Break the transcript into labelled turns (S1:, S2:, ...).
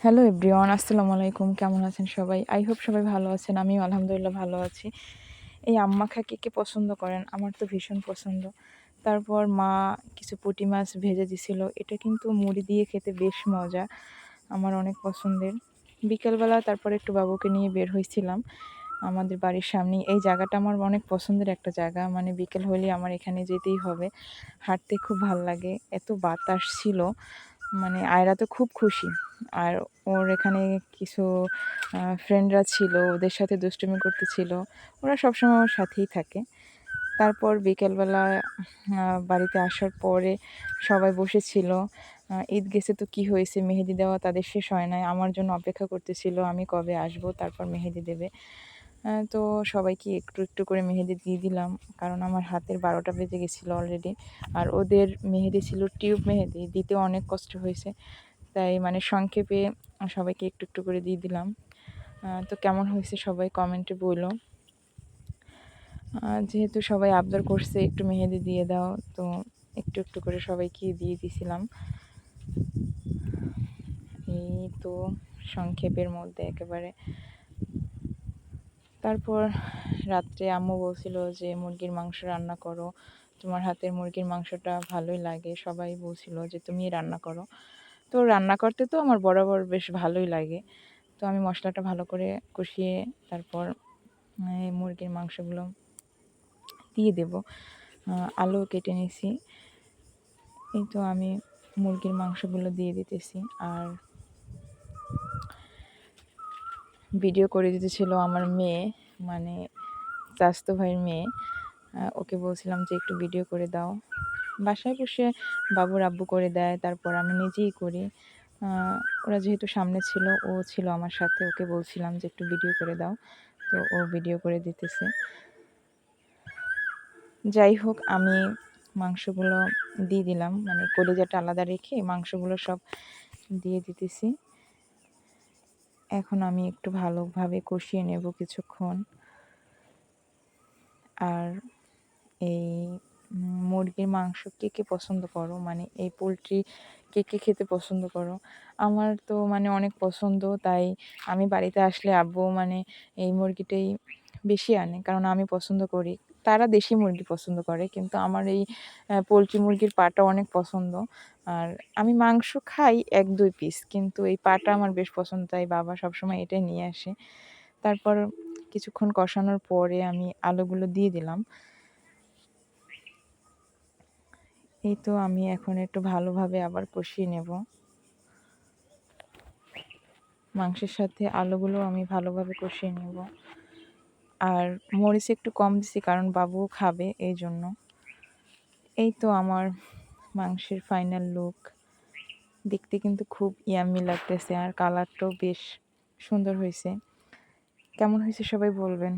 S1: Hello everyone আসসালামু আলাইকুম কেমন আছেন সবাই? আই হোপ সবাই ভালো আছেন। আমিও আলহামদুলিল্লাহ ভালো আছি। এই আম্মা খা কে কে পছন্দ করেন? আমার তো ভীষণ পছন্দ। তারপর মা কিছু পুঁটি মাছ ভেজে দিছিল। এটা কিন্তু মুড়ি দিয়ে খেতে বেশ মজা। আমার অনেক পছন্দের। বিকেলবেলা তারপর একটু বাবুকে নিয়ে বের হয়েছিলাম। আমাদের বাড়ির সামনে এই জায়গাটা আমার অনেক পছন্দের একটা জায়গা। মানে বিকেল হলে আমার এখানে যেতেই হবে। হাঁটতে খুব ভালো লাগে। এত বাতাস ছিল। মানে আয়রা তো খুব খুশি। আর ওর এখানে কিছু ফ্রেন্ডরা ছিল, ওদের সাথে দুষ্টুমি করতেছিল। ওরা সবসময় আমার সাথেই থাকে। তারপর বিকেলবেলা বাড়িতে আসার পরে সবাই বসেছিল। ঈদ গেছে তো কি হয়েছে? মেহেদি দেওয়া তাদের শেষ হয় নাই। আমার জন্য অপেক্ষা করতেছিল, আমি কবে আসব? তারপর মেহেদি দেবে। তো সবাইকে একটু একটু করে মেহেদি দিয়ে দিলাম। কারণ আমার হাতের বারোটা বেজে গেছিল অলরেডি আর ওদের মেহেদি ছিল টিউব মেহেদি, দিতে অনেক কষ্ট হয়েছে। তাই মানে সংক্ষেপে সবাইকে একটু একটু করে দিয়ে দিলাম। তো কেমন হয়েছে সবাই কমেন্টে বলল যেহেতু সবাই আবদার করছে একটু মেহেদি দিয়ে দাও, তো একটু একটু করে সবাইকে দিয়ে দিছিলাম। এই তো সংক্ষেপের মধ্যে একেবারে। তারপর রাত্রে আম্মু বলছিল যে, মুরগির মাংস রান্না করো। তোমার হাতের মুরগির মাংসটা ভালোই লাগে। সবাই বলছিল যে তুমি রান্না করো। তো রান্না করতে তো আমার বরাবর বেশ ভালোই লাগে। তো আমি মশলাটা ভালো করে কষিয়ে তারপর মুরগির মাংসগুলো দিয়ে দেব। আলু কেটে নিছি এই তো আমি মুরগির মাংসগুলো দিয়ে দিতেছি। আর ভিডিও করে দিতেছিল আমার মেয়ে মানে চাস্তো ভাইয়ের মেয়ে। ওকে বলছিলাম যে একটু ভিডিও করে দাও। বাসায় বসে বাবুর আব্বু করে দেয়, তারপর আমি নিজেই করি। ওরা যেহেতু সামনে ছিল, ও ছিল আমার সাথে, ওকে বলছিলাম যে একটু ভিডিও করে দাও। তো ও ভিডিও করে দিতেছে। যাই হোক, আমি মাংসগুলো দিয়ে দিলাম মানে কলিজাটা আলাদা রেখে মাংসগুলো সব দিয়ে দিতেছি। এখন আমি একটু ভালোভাবে কষিয়ে নেব কিছুক্ষণ। আর এই মুরগির মাংস কে কে পছন্দ করো? মানে এই পোলট্রি কে কে খেতে পছন্দ করো? আমার তো মানে অনেক পছন্দ, তাই আমি বাড়িতে আসলে আব্বু মানে এই মুরগিটাই বেশি আনে, কারণ আমি পছন্দ করি। তারা দেশি মুরগি পছন্দ করে, কিন্তু আমার এই পোলট্রি মুরগির পাটা অনেক পছন্দ। আর আমি মাংস খাই এক, দুই পিস কিন্তু এই পাটা আমার বেশ পছন্দ, তাই বাবা সবসময় এটাই নিয়ে আসে। তারপর কিছুক্ষণ কষানোর পরে আমি আলুগুলো দিয়ে দিলাম। এই তো আমি এখন একটু ভালোভাবে আবার কষিয়ে নেব। মাংসের সাথে আলুগুলো আমি ভালোভাবে কষিয়ে নেব। আর মরিচ একটু কম দিছি কারণ বাবুও খাবে এই জন্য এই তো আমার মাংসের ফাইনাল লুক দেখতে কিন্তু খুব ইয়ামি লাগতেছে আর কালারটাও বেশ সুন্দর হয়েছে। কেমন হয়েছে সবাই বলবেন?